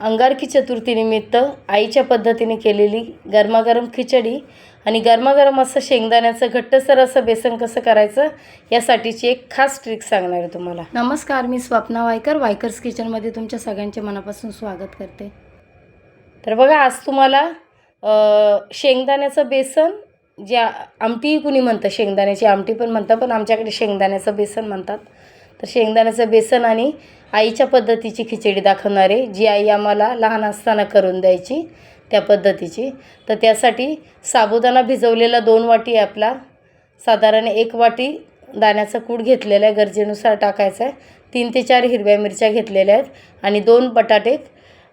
अंगारकी चतुर्थीनिमित्त आईच्या पद्धतीने केलेली गरमागरम खिचडी आणि गरमागरम असं शेंगदाण्याचं घट्टसर असं बेसन कसं करायचं यासाठीची एक खास ट्रिक सांगणार आहे तुम्हाला. नमस्कार मी स्वप्ना वायकर वायकर्स किचनमध्ये तुमच्या सगळ्यांचे मनापासून स्वागत करते. तर बघा आज तुम्हाला शेंगदाण्याचं बेसन जे आमटी कुणी म्हणतं शेंगदाण्याची आमटी पण म्हणतात पण आमच्याकडे शेंगदाण्याचं बेसन म्हणतात. तर शेंगदाण्याचं बेसन आणि आईच्या पद्धतीची खिचडी दाखवणार आहे. जी आई आम्हाला लहान असताना करून द्यायची त्या पद्धतीची. तर त्यासाठी साबुदाणा भिजवलेला दोन वाटी आहे आपला साधारण एक वाटी दाण्याचा कूट घेतलेला आहे. गरजेनुसार टाकायचा आहे. तीन ते चार हिरव्या मिरच्या घेतलेल्या आहेत आणि दोन बटाटे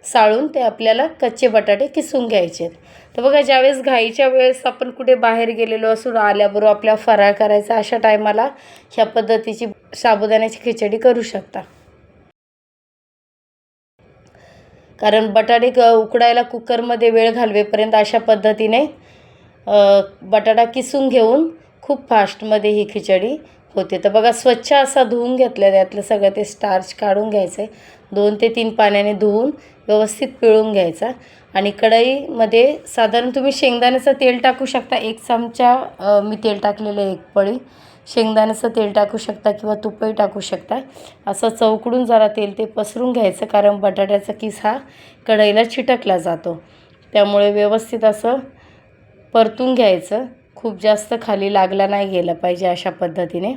साळून ते आपल्याला कच्चे बटाटे किसून घ्यायचे. तर बघा ज्यावेळेस घाईच्या वेळेस आपण कुठे बाहेर गेलेलो असून आल्याबरोबर आपल्या फराळ करायचा अशा टायमाला ह्या पद्धतीची साबुदाण्याची खिचडी करू शकता. कारण बटाटे क उकडायला कुकरमध्ये वेळ घालवेपर्यंत अशा पद्धतीने बटाटा किसून घेऊन खूप फास्टमध्ये ही खिचडी होते. तर बघा स्वच्छ असा धुवून घेतलं त्यातलं सगळं ते स्टार्च काढून घ्यायचं आहे. दोन ते तीन पाण्याने धुवून व्यवस्थित पिळून घ्यायचा. आणि कढईमध्ये साधारण तुम्ही शेंगदाण्याचं तेल टाकू शकता. एक चमचा मी तेल टाकलेलं आहे एक पळी. शेंगदाण्याचं तेल टाकू शकता किंवा तुपही टाकू शकता. असं चौकडून जरा तेल ते पसरून घ्यायचं कारण बटाट्याचा किस हा कढईला चिटकला जातो. त्यामुळे व्यवस्थित असं परतून घ्यायचं. खूप जास्त खाली लागला नाही गेला पाहिजे अशा पद्धतीने.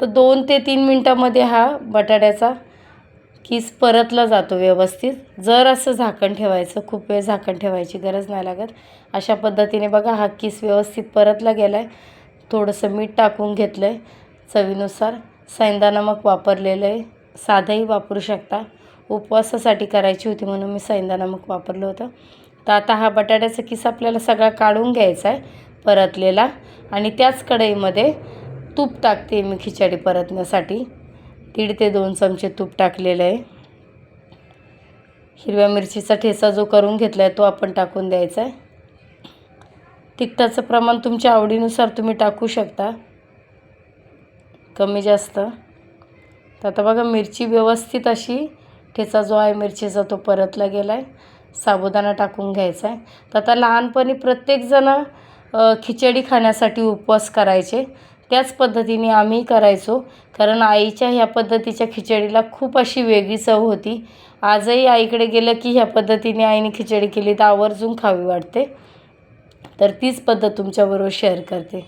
तर दोन ते तीन मिनटामध्ये हा बटाट्याचा किस परतला जातो व्यवस्थित. जर असं झाकण ठेवायचं खूप वेळ झाकण ठेवायची गरज नाही लागत. अशा पद्धतीने बघा हा किस व्यवस्थित परतला गेला आहे थोडंसं मीठ टाकून घेतलं आहे चवीनुसार. सैंदा नमक वापरलेलं आहे. साधंही वापरू शकता. उपवासासाठी करायची होती म्हणून मी सैंदा नमक वापरलं होतं. तर आता हा बटाट्याचा किस आपल्याला सगळा काढून घ्यायचा आहे परतलेला. आणि त्याच कढईमध्ये तूप टाकते मी खिचडी परतण्यासाठी. दीड ते दोन चमचे तूप टाकलेलं आहे. हिरव्या मिरचीचा ठेचा जो करून घेतला आहे तो आपण टाकून द्यायचा आहे. तिखटाचं प्रमाण तुमच्या आवडीनुसार तुम्ही टाकू शकता. कमी जास्त. तर आता बघा मिरची व्यवस्थित अशी ठेचा जो आहे मिरचीचा तो परतला गेला आहे साबुदाणा टाकून घ्यायचा आहे. तर आता लहानपणी प्रत्येकजण खिचडी खाण्यासाठी उपवास करायचे. त्याच पद्धतीने आम्ही करायचो. कारण आईच्या ह्या पद्धतीच्या खिचडीला खूप अशी वेगळी चव होती. आजही आईकडे गेलं की ह्या पद्धतीने आईने खिचडी केली तर आवर्जून खावी वाटते. तर तीच पद्धत तुमच्याबरोबर शेअर करते.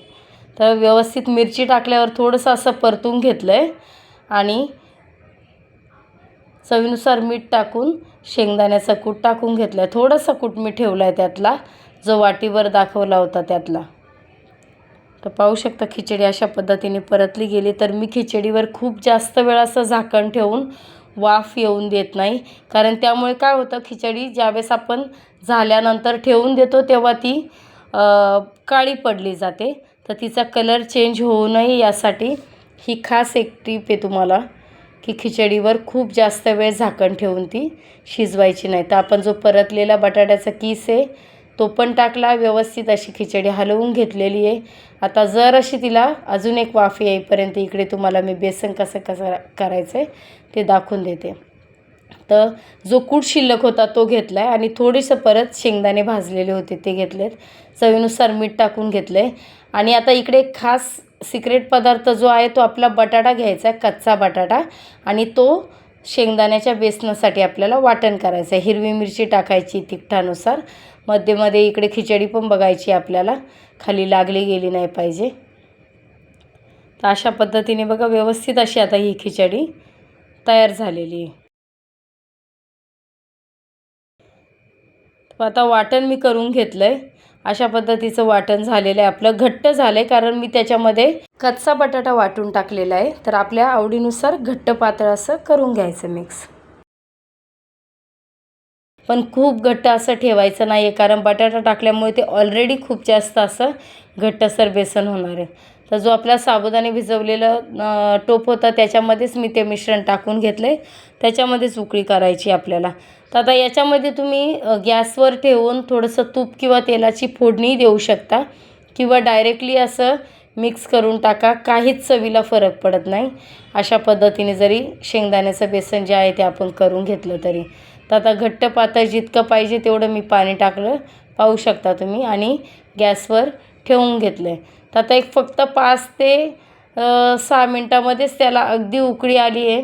तर व्यवस्थित मिरची टाकल्यावर थोडंसं असं परतून घेतलं आहे आणि चवीनुसार मीठ टाकून शेंगदाण्याचा कूट टाकून घेतला आहे थोडासा कूट मी ठेवला आहे त्यातला. जो वाटीवर दाखवला होता त्यातला. तर पाहू शकता खिचडी अशा पद्धतीने परतली गेली. तर मी खिचडीवर खूप जास्त वेळ असं झाकण ठेवून वाफ येऊन देत नाही. कारण त्यामुळे काय होतं खिचडी ज्यावेळेस आपण झाल्यानंतर ठेवून देतो तेव्हा ती काळी पडली जाते. तर तिचा कलर चेंज होऊ नये यासाठी ही खास एक टीप आहे तुम्हाला. की खिचडीवर खूप जास्त वेळ झाकण ठेवून ती शिजवायची नाही. तर आपण जो परतलेला बटाट्याचा कीस आहे तो पण टाकला व्यवस्थित अशी खिचडी हलवून घेतलेली आहे. आता जर अशी तिला अजून एक वाफ येईपर्यंत इकडे तुम्हाला मी बेसन कसं कसं करायचं आहे ते दाखवून देते. तर जो कूट शिल्लक होता तो घेतला आहे आणि थोडेसं परत शेंगदाणे भाजलेले होते ते घेतलेत. चवीनुसार मीठ टाकून घेतलं आहे आणि आता इकडे खास सिक्रेट पदार्थ जो आहे तो आपला बटाटा घ्यायचा आहे कच्चा बटाटा. आणि तो शेंगदाण्याच्या बेसनासाठी आपल्याला वाटण करायचं आहे. हिरवी मिरची टाकायची तिखटानुसार. मध्ये मध्ये इकडे खिचडी पण बघायची आपल्याला. खाली लागली गेली नाही पाहिजे. तर अशा पद्धतीने बघा व्यवस्थित अशी आता ही खिचडी तयार झालेली आहे. आता वाटण मी करून घेतलं आहे अशा पद्धतीचं वाटण झालेलं आहे. आपलं घट्ट झालं आहे कारण मी त्याच्यामध्ये कच्चा बटाटा वाटून टाकलेला आहे. तर आपल्या आवडीनुसार घट्ट पातळ असं करून घ्यायचं मिक्स पण खूप घट्ट असं ठेवायचं नाही आहे कारण बटाटा टाकल्यामुळे ते ऑलरेडी खूप जास्त असं घट्टसर बेसन होणार आहे. तर जो आपला साबुदाणे भिजवलेलं टोप होता त्याच्यामध्येच मी ते मिश्रण टाकून घेतलं आहे त्याच्यामध्येच उकळी करायची आपल्याला. तर आता याच्यामध्ये तुम्ही गॅसवर ठेवून थोडंसं तूप किंवा तेलाची फोडणी देऊ शकता किंवा डायरेक्टली असं मिक्स करून टाका. काहीच चवीला फरक पडत नाही. अशा पद्धतीने जरी शेंगदाण्याचं बेसन जे आहे ते आपण करून घेतलं तरी. तर आता घट्ट पातळ जितकं पाहिजे तेवढं मी पाणी टाकलं. पाहू शकता तुम्ही. आणि गॅसवर ठेवून घेतलं आहे तर आता एक फक्त पाच ते सहा मिनटामध्येच त्याला अगदी उकळी आली आहे.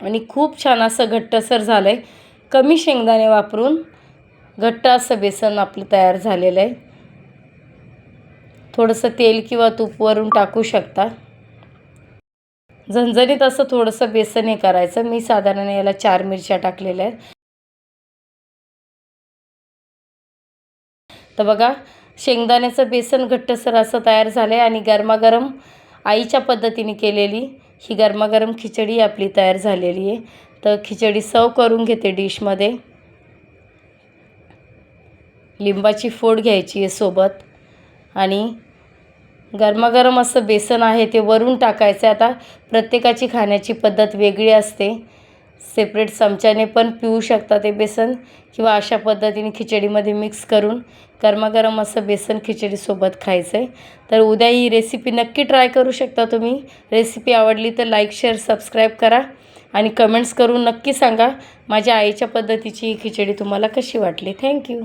आणि खूप छान असं घट्टसर झालं आहे कमी शेंगदाणे वापरून घट्ट असं बेसन आपलं तयार झालेलं आहे. थोडंसं तेल किंवा तूप वरून टाकू शकता. झणझणीत असं थोडंसं बेसन हे करायचं. मी साधारण याला चार मिरच्या टाकलेल्या आहेत. तर बघा शेंगदाण्याचं बेसन घट्टसर असं तयार झालं आहे आणि गरमागरम आईच्या पद्धतीने केलेली ही गरमागरम खिचडी आपली तयार झालेली आहे. तर खिचडी सर्व करून घेते डिशमध्ये. लिंबाची फोड घ्यायची आहे सोबत. आणि गरमागरम असं बेसन आहे ते वरून टाकायचं आता प्रत्येकाची खाण्याची पद्धत वेगळी असते. सेपरेट चमच्याने पण पिऊ शकता ते बेसन किंवा अशा पद्धतीने खिचडीमध्ये मिक्स करून गरमागरम असं बेसन खिचडीसोबत खायचं आहे तर उद्या ही रेसिपी नक्की ट्राय करू शकता तुम्ही. रेसिपी आवडली तर लाईक शेअर सबस्क्राईब करा. आणि कमेंट्स करून नक्की सांगा माझ्या आईच्या पद्धतीची ही खिचडी तुम्हाला कशी वाटली. थँक्यू